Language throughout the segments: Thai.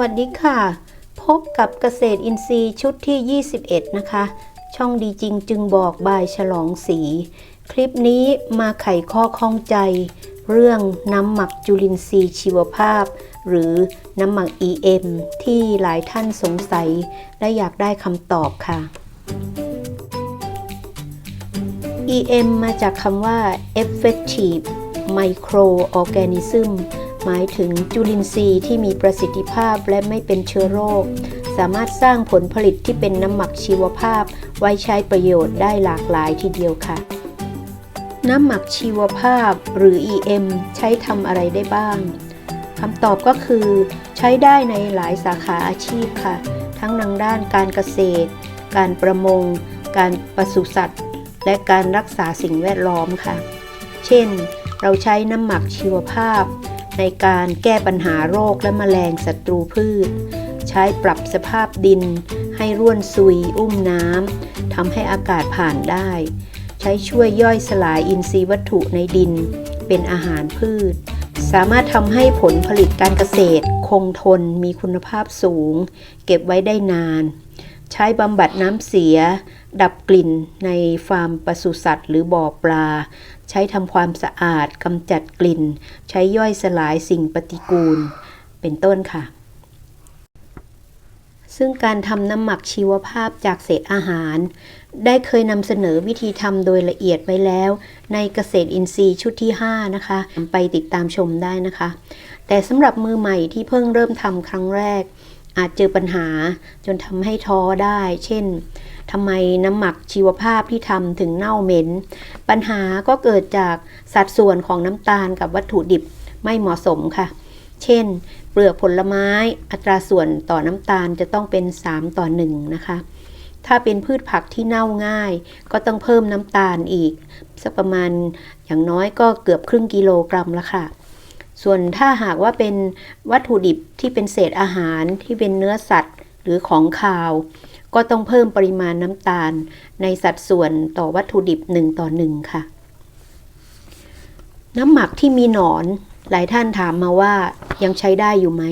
วัสดีค่ะ พบกับเกษตรอินทรีย์ชุดที่ 21 นะคะ ช่องดีจริงจึงบอกบายฉลองสี คลิปนี้มาไขข้อข้องใจ เรื่องน้ำหมักจุลินทรีย์ชีวภาพ หรือน้ำหมัก EM ที่หลายท่านสงสัย และอยากได้คำตอบค่ะ EM มาจากคำว่า effective microorganism หมายถึงจุลินทรีย์ที่มีประสิทธิภาพและไม่เป็นเชื้อโรค สามารถสร้างผลผลิตที่เป็นน้ำหมักชีวภาพ ไว้ใช้ประโยชน์ได้หลากหลายทีเดียวค่ะ น้ำหมักชีวภาพหรือ EM ใช้ทำอะไรได้บ้างคำตอบก็คือ ใช้ได้ในหลายสาขาอาชีพค่ะ ทั้งทางด้านการเกษตร การประมง การปศุสัตว์ และการรักษาสิ่งแวดล้อมค่ะ เช่น เราใช้น้ำหมักชีวภาพ ในการแก้ปัญหาโรคและแมลงศัตรูพืช ใช้ปรับสภาพดิน ให้ร่วนซุยอุ้มน้ำทำให้อากาศผ่านได้ ใช้ช่วยย่อยสลายอินทรีย์วัตถุในดิน เป็นอาหารพืช สามารถทำให้ผลผลิตการเกษตร คงทนมีคุณภาพสูง เก็บไว้ได้นาน ใช้บำบัดน้ำเสีย ดับกลิ่นในฟาร์มปศุสัตว์ หรือบ่อปลา ใช้ทำความสะอาดกำจัดกลิ่น ใช้ย่อยสลายสิ่งปฏิกูล เป็นต้นค่ะ ซึ่งการทำน้ำหมักชีวภาพจากเศษอาหาร ได้เคยนำเสนอวิธีทำโดยละเอียดไว้แล้ว ในเกษตรอินทรีย์ชุดที่ 5 นะคะ ไปติดตามชมได้นะคะ แต่สำหรับมือใหม่ที่เพิ่งเริ่มทำครั้งแรก อาจเจอปัญหาจนทำให้ท้อได้ เช่นทำไมน้ำหมักชีวภาพที่ทำถึงเน่าเหม็น ปัญหาก็เกิดจากสัดส่วนของน้ำตาลกับวัตถุดิบไม่เหมาะสมค่ะ เช่น เปลือกผลไม้อัตราส่วนต่อน้ำตาลจะต้องเป็น 3 ต่อ 1 นะคะ ถ้าเป็นพืชผักที่เน่าง่าย ก็ต้องเพิ่มน้ำตาลอีก สักประมาณอย่างน้อยก็เกือบครึ่งกิโลกรัมละค่ะ ส่วนถ้าหากว่าเป็นวัตถุดิบที่เป็นเศษอาหารที่เป็นเนื้อสัตว์หรือของคาว ก็ต้องเพิ่มปริมาณน้ำตาล ในสัดส่วนต่อวัตถุดิบ1ต่อ1ค่ะ น้ำหมักที่มีหนอนหลายท่านถามมาว่ายังใช้ได้อยู่ไหม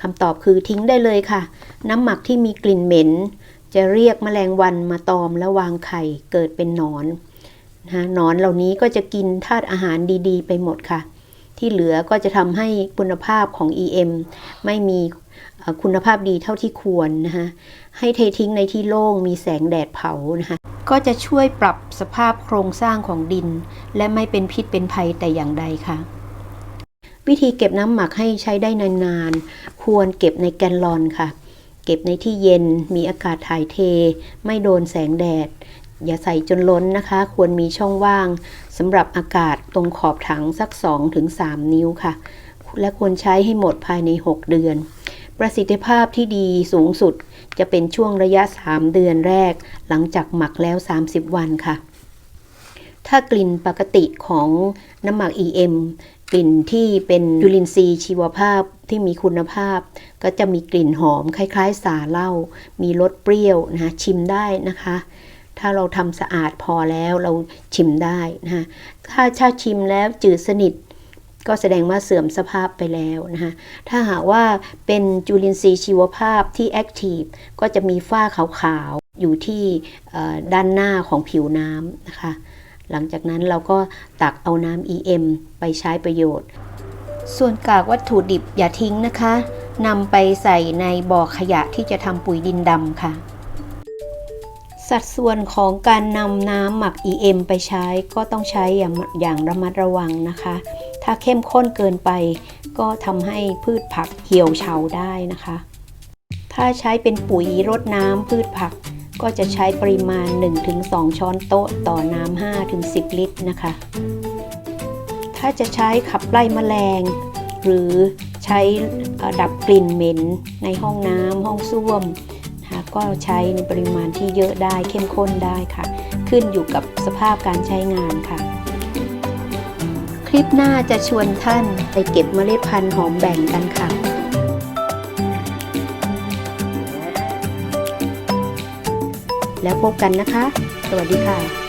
คำตอบคือทิ้งได้เลยค่ะ น้ำหมักที่มีกลิ่นเหม็น จะเรียกแมลงวันมาตอมและวางไข่เกิดเป็นหนอนนะหนอนเหล่านี้ก็จะกินธาตุอาหารดีๆ ไปหมดค่ะ ที่เหลือก็จะทำให้คุณภาพของ EM ไม่มีคุณภาพดีเท่าที่ควรนะคะให้เททิ้งในที่โล่งมีแสงแดดเผานะคะก็จะช่วยปรับสภาพโครงสร้างของดิน และไม่เป็นพิษเป็นภัยแต่อย่างใดค่ะ วิธีเก็บน้ำหมักให้ใช้ได้นานๆ ควรเก็บในแกนลอนค่ะ เก็บในที่เย็นมีอากาศถ่ายเท ไม่โดนแสงแดด อย่าใส่จนล้นนะคะ ควรมีช่องว่างสำหรับอากาศตรงขอบถังสัก 2-3 นิ้วค่ะ และควรใช้ให้หมดภายใน 6 เดือน ประสิทธิภาพที่ดีสูงสุดจะเป็นช่วงระยะ 3 เดือนแรก หลังจากหมักแล้ว 30 วันค่ะ ถ้ากลิ่นปกติของน้ำหมัก EM กลิ่นที่เป็นจุลินทรีย์ชีวภาพที่มีคุณภาพ ก็จะมีกลิ่นหอมคล้าย ๆ สาเหล้ามีรสเปรี้ยวนะชิมได้นะคะ ถ้าเราทำสะอาดพอแล้วเราชิมได้นะคะถ้าชาชิมแล้วจืดสนิท ก็แสดงว่าเสื่อมสภาพไปแล้วนะคะถ้าหากว่าเป็นจุลินทรีย์ชีวภาพที่แอคทีฟก็จะมีฝ้าขาวๆ อยู่ที่ด้านหน้าของผิวน้ำนะคะ หลังจากนั้นเราก็ตักเอาน้ำ EM ไปใช้ประโยชน์ ส่วนกากวัตถุดิบอย่าทิ้งนะคะนำไปใส่ในบ่อขยะที่จะทำปุ๋ยดินดำค่ะ สัดส่วนของการนำน้ำหมัก EM ไปใช้ก็ต้องใช้อย่างอย่างระมัดระวังนะคะ ถ้าเข้มข้นเกินไป ก็ทำให้พืชผักเหี่ยวเฉาได้นะคะ ถ้าใช้เป็นปุ๋ยรดน้ำพืชผัก ก็จะใช้ปริมาณ 1-2 ช้อนโต๊ะต่อน้ำ 5-10 ลิตรนะคะ ถ้าจะใช้ขับไล่แมลง หรือใช้ดับกลิ่นเหม็นในห้องน้ำห้องส้วม นะคะก็ใช้ในปริมาณที่เยอะได้เข้มข้นได้ค่ะ ขึ้นอยู่กับสภาพการใช้งานค่ะ คลิปหน้าจะชวนท่านไปเก็บเมล็ดพันธุ์หอมแบ่งกันค่ะแล้วพบกันนะคะ สวัสดีค่ะ